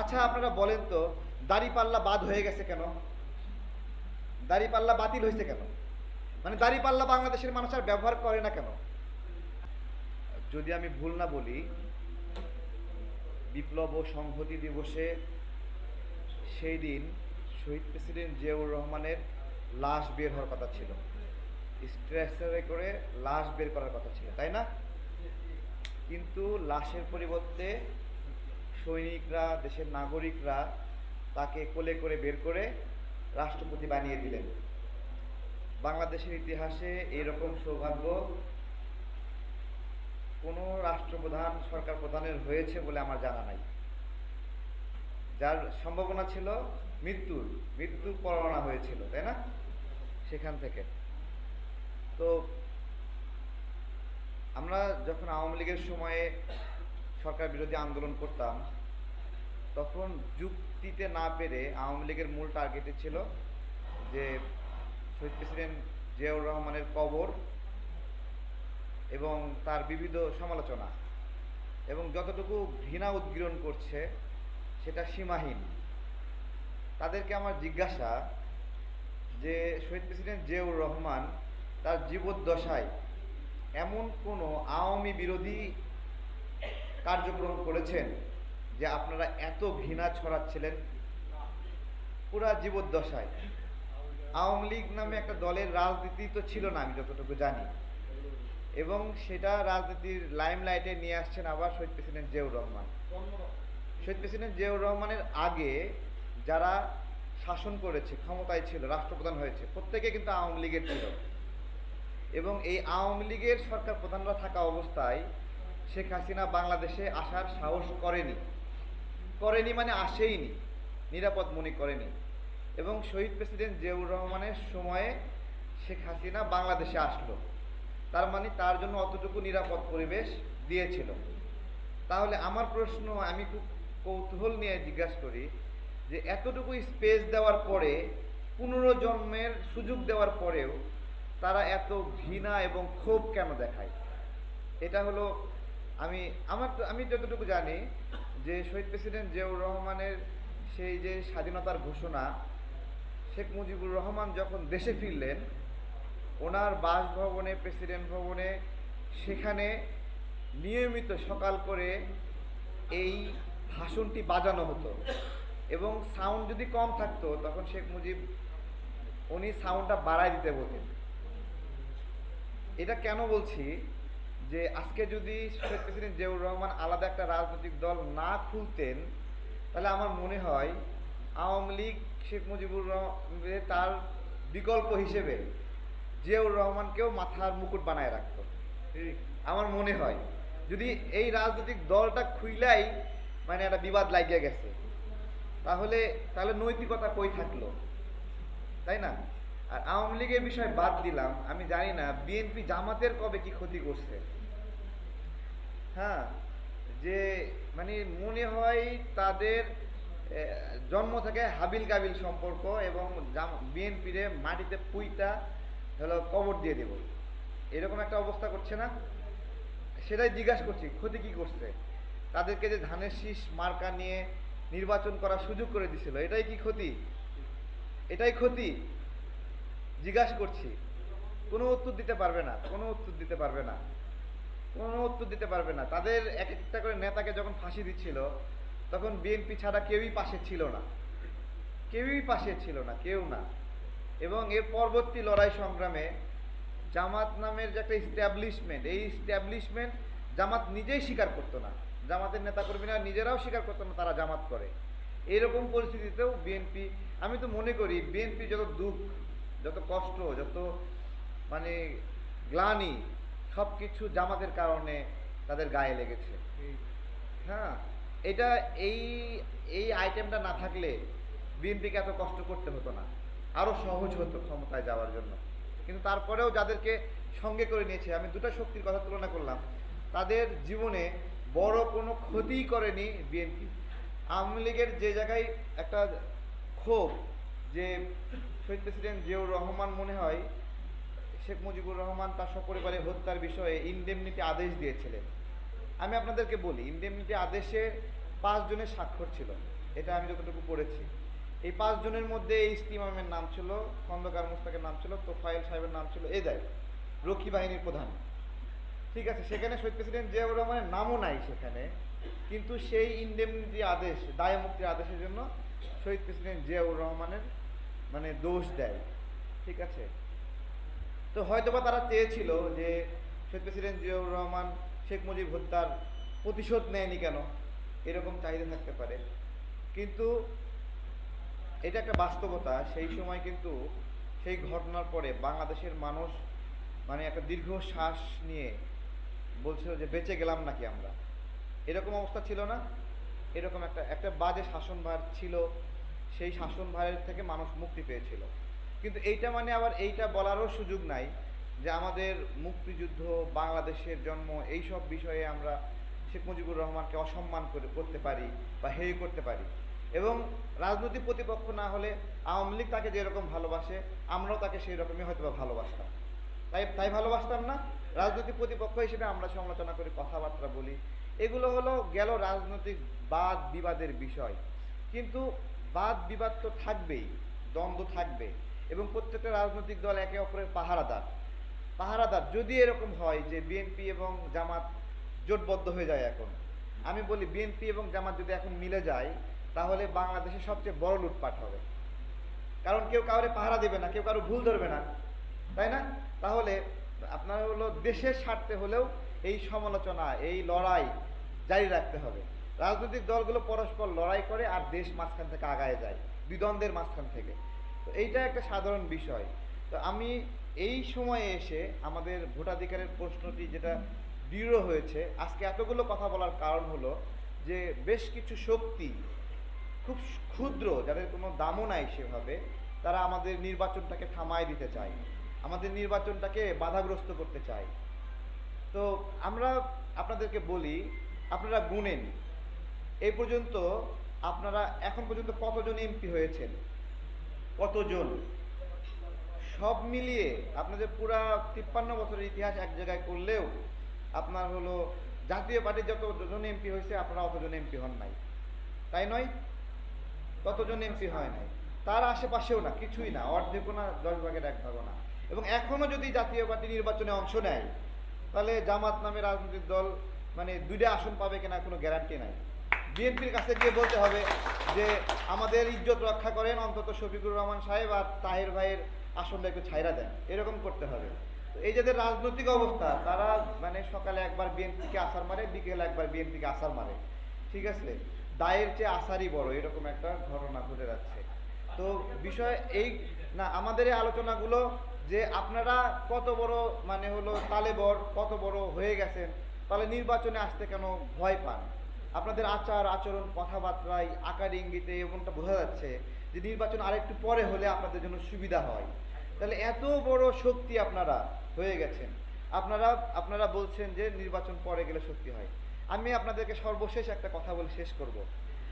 আচ্ছা আপনারা বলেন তো, দাড়িপাল্লা বাদ হয়ে গেছে কেন? দাড়িপাল্লা বাতিল হয়েছে কেন? মানে দাড়িপাল্লা বাংলাদেশের মানুষ আর ব্যবহার করে না কেন? যদি আমি ভুল না বলি, বিপ্লব ও সংহতি দিবসে সেই দিন শহীদ প্রেসিডেন্ট জিয়াউর রহমানের লাশ বের হওয়ার কথা ছিল। স্ট্রেচারে করে লাশ বের করার কথা ছিল, তাই না? কিন্তু লাশের পরিবর্তে সৈনিকরা, দেশের নাগরিকরা তাকে কোলে করে বের করে রাষ্ট্রপতি বানিয়ে দিলেন। বাংলাদেশের ইতিহাসে এরকম সৌভাগ্য কোনো রাষ্ট্রপ্রধান, সরকার প্রধানের হয়েছে বলে আমার জানা নাই। যার সম্ভাবনা ছিল মৃত্যুর মৃত্যু পরোয়ানা হয়েছিল, তাই না? সেখান থেকে। তো আমরা যখন আওয়ামী লীগের সময়ে সরকার বিরোধী আন্দোলন করতাম, তখন যুক্তিতে না পেরে আওয়ামী লীগের মূল টার্গেটে ছিল যে শহীদ প্রেসিডেন্ট জিয়াউর রহমানের কবর এবং তার বিবিধ সমালোচনা এবং যতটুকু ঘৃণা উদ্গীরণ করছে সেটা সীমাহীন। তাদেরকে আমার জিজ্ঞাসা যে শহীদ প্রেসিডেন্ট জিয়াউর রহমান তার জীবদ্দশায় এমন কোনো আওয়ামী বিরোধী কার্যক্রম করেছেন যে আপনারা এত ঘৃণা ছড়াচ্ছিলেন পুরা জীবদ্দশায়। আওয়ামী লীগ নামে একটা দলের রাজনীতি তো ছিল না, আমি যতটুকু জানি। এবং সেটা রাজনীতির লাইমলাইটে নিয়ে আসছেন আবার শহীদ প্রেসিডেন্ট জিয়াউর রহমান। শহীদ প্রেসিডেন্ট জিয়াউর রহমানের আগে যারা শাসন করেছে, ক্ষমতায় ছিল, রাষ্ট্রপ্রধান হয়েছে, প্রত্যেকে কিন্তু আওয়ামী লীগের ছিল। এবং এই আওয়ামী লীগের সরকার প্রধানরা থাকা অবস্থায় শেখ হাসিনা বাংলাদেশে আসার সাহস করেনি। করেনি মানে আসেইনি, নিরাপদ মনে করেনি। এবং শহীদ প্রেসিডেন্ট জিয়াউর রহমানের সময়ে শেখ হাসিনা বাংলাদেশে আসলো। তার মানে তার জন্য অতটুকু নিরাপদ পরিবেশ দিয়েছিল। তাহলে আমার প্রশ্ন, আমি খুব কৌতূহল নিয়ে জিজ্ঞাসা করি যে এতটুকু স্পেস দেওয়ার পরে, পুনর্জন্মের সুযোগ দেওয়ার পরেও তারা এত ঘৃণা এবং ক্ষোভ কেন দেখায়? এটা হলো আমি, আমার আমি যতটুকু জানি যে শহীদ প্রেসিডেন্ট জিয়াউর রহমানের সেই যে স্বাধীনতার ঘোষণা, শেখ মুজিবুর রহমান যখন দেশে ফিরলেন, ওনার বাসভবনে, প্রেসিডেন্ট ভবনে, সেখানে নিয়মিত সকাল করে এই ভাষণটি বাজানো হতো। এবং সাউন্ড যদি কম থাকতো, তখন শেখ মুজিব, উনি সাউন্ডটা বাড়ায় দিতে বলতেন। এটা কেন বলছি? যে আজকে যদি শহীদ প্রেসিডেন্ট জিয়াউর রহমান আলাদা একটা রাজনৈতিক দল না খুলতেন, তাহলে আমার মনে হয় আওয়ামী লীগ শেখ মুজিবুর রহমান তার বিকল্প হিসেবে জিয়াউর রহমানকেও মাথার মুকুট বানায় রাখত। আমার মনে হয়। যদি এই রাজনৈতিক দলটা খুইলাই মানে একটা বিবাদ লাগিয়ে গেছে, তাহলে তাহলে নৈতিকতা কই থাকল? তাই না? আর আওয়ামী লীগের বিষয় বাদ দিলাম, আমি জানি না, বিএনপি জামাতের কবে কি ক্ষতি করছে? হ্যাঁ যে মানে মনে হয় তাদের জন্ম থেকে হাবিল কাবিল সম্পর্ক এবং বিএনপিরে মাটিতে পুইটা হলো কবর দিয়ে দেব। এরকম একটা অবস্থা করছে না? সেটাই জিজ্ঞাসা করছি, ক্ষতি কি করছে? তাদেরকে যে ধানের শীষ মার্কা নিয়ে নির্বাচন করার সুযোগ করে দিছিল, এটাই কি ক্ষতি? এটাই ক্ষতি? জিজ্ঞাসা করছি। কোনো উত্তর দিতে পারবে না, কোনো উত্তর দিতে পারবে না। কোনো উত্তর দিতে পারবে না। তাদের এক একটা করে নেতাকে যখন ফাঁসি দিচ্ছিল, তখন বিএনপি ছাড়া কেউই পাশে ছিল না। কেউই পাশে ছিল না, কেউ না। এবং এর পরবর্তী লড়াই সংগ্রামে জামাত নামের যে একটা ইস্টাবলিশমেন্ট এই ইস্টাবলিশমেন্ট জামাত নিজেই স্বীকার করতো না। জামাতের নেতাকর্মীরা নিজেরাও স্বীকার করতো না, তারা জামাত করে। এইরকম পরিস্থিতিতেও বিএনপি, আমি তো মনে করি বিএনপি যত দুঃখ, যত কষ্ট, যত মানে গ্লানি সব কিছু জামাতের কারণে তাদের গায়ে লেগেছে। হ্যাঁ এটা এই এই আইটেমটা না থাকলে বিএনপিকে এত কষ্ট করতে হতো না। আরও সহজ হতো ক্ষমতায় যাওয়ার জন্য। কিন্তু তারপরেও যাদেরকে সঙ্গে করে নিয়েছে আমি দুটো শক্তির কথা তুলনা করলাম তাদের জীবনে বড় কোনো ক্ষতিই করেনি বিএনপি। আওয়ামী লীগের যে জায়গায় একটা ক্ষোভ যে শহীদ প্রেসিডেন্ট জিয়াউর রহমান মনে হয় শেখ মুজিবুর রহমান তার সপরিবারে হত্যার বিষয়ে ইনডেমনিটি আদেশ দিয়েছিলেন। আমি আপনাদেরকে বলি, ইনডেমনিটি আদেশে পাঁচজনের স্বাক্ষর ছিল। এটা আমি যতটুকু পড়েছি। এই পাঁচজনের মধ্যে এই ইস্তিমামের নাম ছিল, খন্দকার মুস্তাকের নাম ছিল তোফাইল সাহেবের নাম ছিল এদাই রক্ষী বাহিনীর প্রধান। ঠিক আছে, সেখানে শহীদ প্রেসিডেন্ট জিয়াউর রহমানের নামও নাই সেখানে, কিন্তু সেই ইন্ডেমনিটি আদেশ, দায় মুক্তির আদেশের জন্য শহীদ প্রেসিডেন্ট জিয়াউর রহমানের মানে দোষ দেয়। ঠিক আছে? তো হয়তোবা তারা চেয়েছিল যে শেখ প্রেসিডেন্ট জিয়াউর রহমান, শেখ মুজিব হত্যার প্রতিশোধ নেয়নি কেন? এরকম চাহিদা থাকতে পারে। কিন্তু এটা একটা বাস্তবতা। সেই সময় কিন্তু সেই ঘটনার পরে বাংলাদেশের মানুষ মানে একটা দীর্ঘ শ্বাস নিয়ে বলছিল যে, বেঁচে গেলাম নাকি আমরা? এরকম অবস্থা ছিল না। এরকম একটা একটা বাজে শাসনভার ছিল। সেই শাসনভারের থেকে মানুষ মুক্তি পেয়েছিল। কিন্তু এইটা মানে আবার এইটা বলারও সুযোগ নাই যে আমাদের মুক্তিযুদ্ধ, বাংলাদেশের জন্ম এই সব বিষয়ে আমরা শেখ মুজিবুর রহমানকে অসম্মান করে, করতে পারি বা হেয় করতে পারি। এবং রাজনৈতিক প্রতিপক্ষ না হলে আওয়ামী লীগ তাকে যেরকম ভালোবাসে, আমরাও তাকে সেই রকমই হয়তো বা ভালোবাসতাম। তাই তাই ভালোবাসতাম না। রাজনৈতিক প্রতিপক্ষ হিসেবে আমরা সমালোচনা করি কথাবার্তা বলি। এগুলো হলো গেল রাজনৈতিক বাদ বিবাদের বিষয়। কিন্তু বাদ বিবাদ তো থাকবেই, দ্বন্দ্ব থাকবে। এবং প্রত্যেকটা রাজনৈতিক দল একে অপরের পাহারাদার। পাহারাদার যদি এরকম হয় যে বিএনপি এবং জামাত জোটবদ্ধ হয়ে যায় এখন, আমি বলি বিএনপি এবং জামাত যদি এখন মিলে যায়, তাহলে বাংলাদেশে সবচেয়ে বড় লুটপাট হবে। কারণ কেউ কাউরে পাহারা দেবে না, কেউ কারও ভুল ধরবে না, তাই না? তাহলে আপনার হলো দেশের স্বার্থে হলেও এই সমালোচনা, এই লড়াই জারি রাখতে হবে। রাজনৈতিক দলগুলো পরস্পর লড়াই করে আর দেশ মাঝখান থেকে আগায় যায়, দ্বিদ্বন্দ্বের মাঝখান থেকে। তো এইটা একটা সাধারণ বিষয়। তো আমি এই সময়ে এসে আমাদের ভোটাধিকারের প্রশ্নটি যেটা দৃঢ় হয়েছে, আজকে এতগুলো কথা বলার কারণ হলো যে বেশ কিছু শক্তি খুব ক্ষুদ্র, যাদের কোনো দামও নাই সেভাবে, তারা আমাদের নির্বাচনটাকে থামায় দিতে চায়। আমাদের নির্বাচনটাকে বাধাগ্রস্ত করতে চায়। তো আমরা আপনাদেরকে বলি, আপনারা গুনেন। এই পর্যন্ত আপনারা এখন পর্যন্ত কতজন এমপি হয়েছেন? কতজন? সব মিলিয়ে আপনাদের পুরা তিপ্পান্ন বছরের ইতিহাস এক জায়গায় করলেও আপনার হলো জাতীয় পার্টির যত যতজন এমপি হয়েছে, আপনারা অতজন এমপি হন নাই। তাই নয়? ততজন এমপি হয় নাই। তার আশেপাশেও না, কিছুই না, অর্ধেকও না, দশ ভাগের এক ভাগও না। এবং এখনও যদি জাতীয় পার্টি নির্বাচনে অংশ নেয়, তাহলে জামাত নামে রাজনৈতিক দল মানে দুইটা আসন পাবে কিনা কোনো গ্যারান্টি নাই। বিএনপির কাছে গিয়ে বলতে হবে যে আমাদের ইজ্জত রক্ষা করেন অন্তত শফিকুর রহমান সাহেব আর তাহের ভাইয়ের আসনটা একটু ছাইরা দেন। এরকম করতে হবে। এই যাদের রাজনৈতিক অবস্থা, তারা মানে সকালে একবার বিএনপিকে আসার মারে, বিকেলে একবার বিএনপিকে আসার মারে। ঠিক আছে? দায়ের চেয়ে আসারই বড়, এরকম একটা ঘটনা ঘটে যাচ্ছে। তো বিষয় এই না, আমাদের এই আলোচনাগুলো যে আপনারা কত বড় মানে হলো তালেবর, কত বড় হয়ে গেছেন, তাহলে নির্বাচনে আসতে কেন ভয় পান? আপনাদের আচার, আচরণ, কথাবার্তায় আকার ইঙ্গিতে এমনটা বোঝা যাচ্ছে যে নির্বাচন আরেকটু পরে হলে আপনাদের জন্য সুবিধা হয়। তাহলে এত বড় শক্তি আপনারা হয়ে গেছেন। আপনারা আপনারা বলছেন যে নির্বাচন পরে গেলে শক্তি হয়। আমি আপনাদেরকে সর্বশেষ একটা কথা বলে শেষ করব।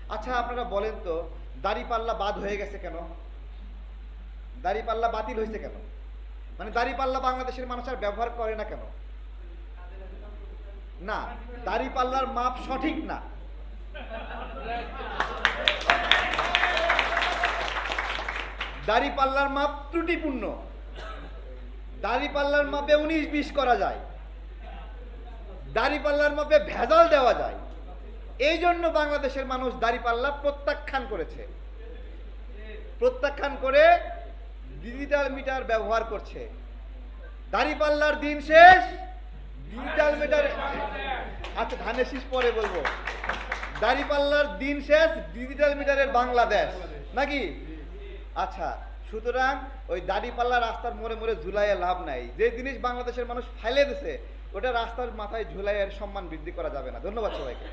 আচ্ছা আপনারা বলেন তো, দাড়িপাল্লা বাদ হয়ে গেছে কেন? দাড়িপাল্লা বাতিল হয়েছে কেন? মানে দাড়িপাল্লা বাংলাদেশের মানুষ আর ব্যবহার করে না কেন? না, দাড়িপাল্লার মাপ সঠিক না। দাড়িপাল্লার মাপ ত্রুটিপূর্ণ। দাড়িপাল্লার মাপে উনিশ বিশ করা যায়। দাড়িপাল্লার মাপে ভেজাল দেওয়া যায়। এই জন্য বাংলাদেশের মানুষ দাড়িপাল্লা প্রত্যাখ্যান করেছে। প্রত্যাখ্যান করে ডিজিটাল মিটার ব্যবহার করছে। দাড়িপাল্লার দিন শেষ। ডিজিটাল মিটার আচ্ছা ধানের শীষ পরে বলব। দাড়িপাল্লার দিন শেষ, ডিজিটাল মিটারের বাংলাদেশ। নাকি? আচ্ছা সুতরাং ওই দাড়িপাল্লা রাস্তার মোড়ে মোড়ে ঝুলাইয়ে লাভ নাই। যে জিনিস বাংলাদেশের মানুষ ফাইলে দিছে, ওটা রাস্তার মাথায় ঝুলাইয়ের সম্মান বৃদ্ধি করা যাবে না। ধন্যবাদ সবাইকে।